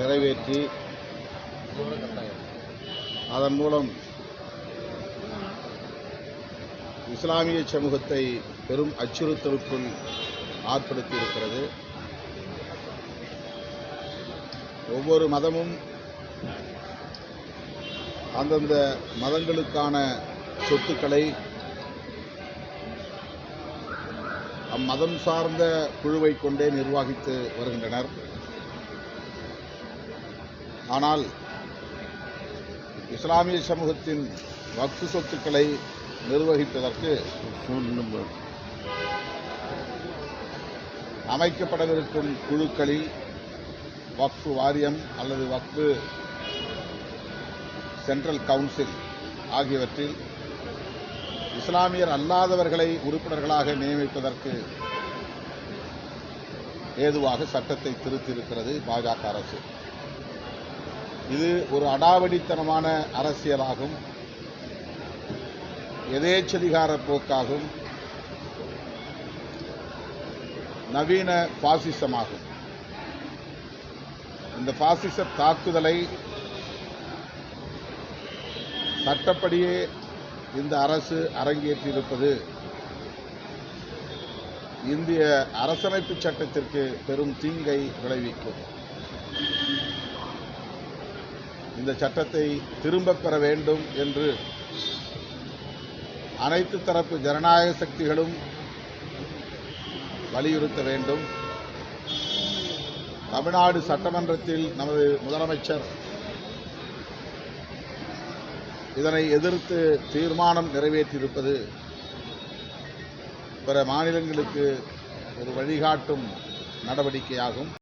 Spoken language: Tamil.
நிறைவேற்றி அதன் மூலம் இஸ்லாமிய சமூகத்தை பெரும் அச்சுறுத்தலுக்குள் ஆற்படுத்தியிருக்கிறது ஒவ்வொரு மதமும் அந்தந்த மதங்களுக்கான சொத்துக்களை அம்மதம் சார்ந்த குழுவை கொண்டே நிர்வாகித்து வருகின்றனர். ஆனால் இஸ்லாமிய சமூகத்தின் வக்ஃபு சொத்துக்களை நிர்வகிப்பதற்கு அமைக்கப்படவிருக்கும் குழுக்களில் வக்ஃபு வாரியம் அல்லது வக்ஃபு சென்ட்ரல் கவுன்சில் ஆகியவற்றில் இஸ்லாமியர் அல்லாதவர்களை உறுப்பினர்களாக நியமிப்பதற்கு ஏதுவாக சட்டத்தை திருத்தியிருக்கிறது பாஜக அரசு. இது ஒரு அடாவடித்தனமான அரசியலாகும். எதேச்சதிகார போக்காகும். நவீன பாசிசமாகும். இந்த பாசிச தாக்குதலை சட்டப்படியே இந்த அரசு அரங்கேற்றியிருப்பது இந்திய அரசமைப்பு சட்டத்திற்கு பெரும் தீங்கை விளைவிக்கும். இந்த சட்டத்தை திரும்பப் பெற வேண்டும் என்று அனைத்து தரப்பு ஜனநாயக சக்திகளும் வலியுறுத்த வேண்டும். தமிழ்நாடு சட்டமன்றத்தில் நமது முதலமைச்சர் இதனை எதிர்த்து தீர்மானம் நிறைவேற்றியிருப்பது பிற மாநிலங்களுக்கு ஒரு வழிகாட்டும் நடவடிக்கையாகும்.